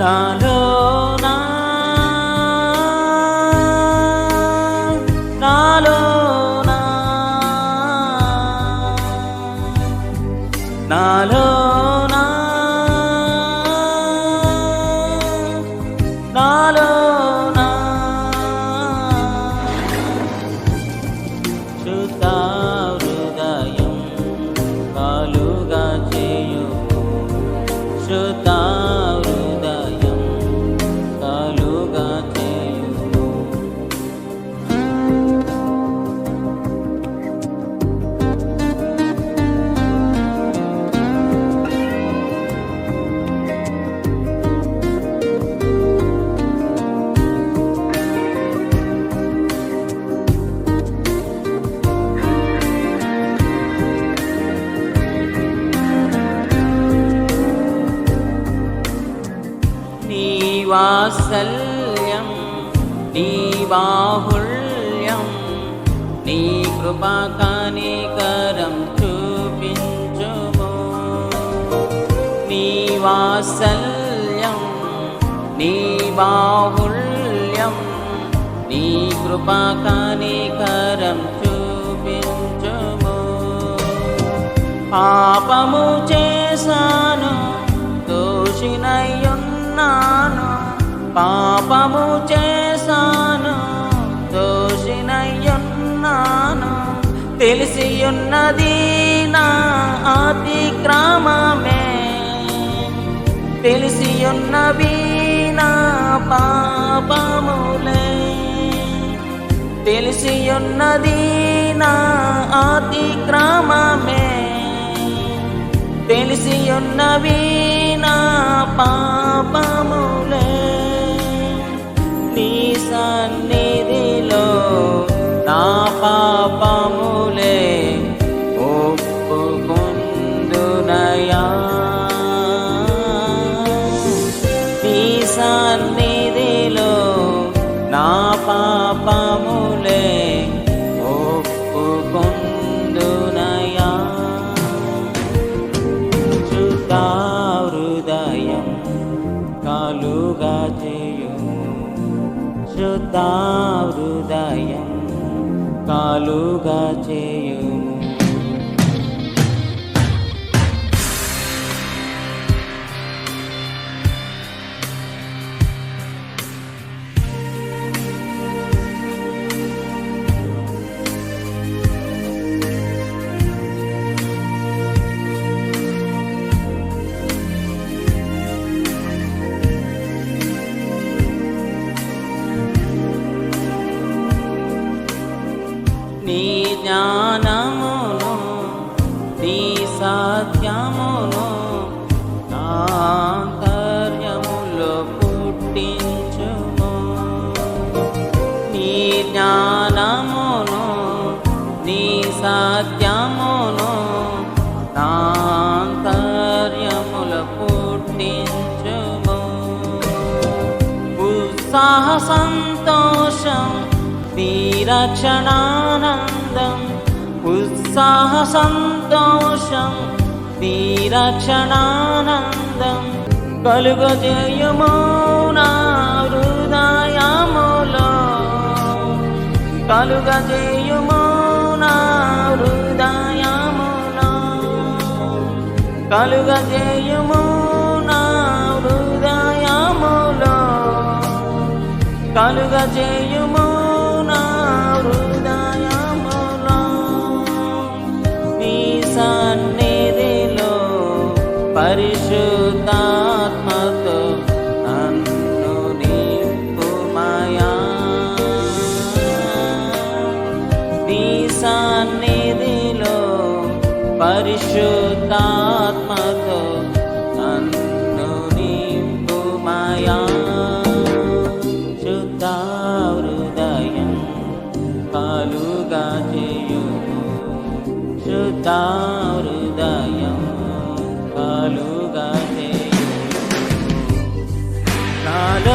నాలో నాలో నాలో నాలో నా నీ నీవాహుల్యం నీ బాహుళ్యం చూపించుము. నీ నీవాహుల్యం నీ బాహుళ్యం చూపించుము. పాపము చేశాను దోషినయ్యున్నా పాపము చేశాను దోషినయ్యున్నాను. తెలిసి ఉన్నది నా అతిక్రమమే. తెలిసి ఉన్నవి నా పాపములే. తెలిసి ఉన్నది నా అతిక్రమమే. తెలిసి ఉన్నవి నా పాపములే. నా పాపములే ఒప్పుకుందునయా. శుద్ధ హృదయం కాలుగా చేయుము. శుద్ధ హృదయం కాలుగా చేయుము. ఉత్సాహ సంతోషం వీరక్షణానందం. ఉత్సాహ సంతోషం వీరక్షణానందం కలుగజేయము నా హృదయములో. కలుగజేయము నా హృదయములో. కలుగజేయము కలుగజేయుము నా హృదయములో. నీ సన్నిధిలో పరిశుద్ధాత్మతో నన్ను నింపుమయా. నీ సన్నిధిలో పరిశుద్ధాత్మతో నన్ను श्रुता हृदय पालु गादे काल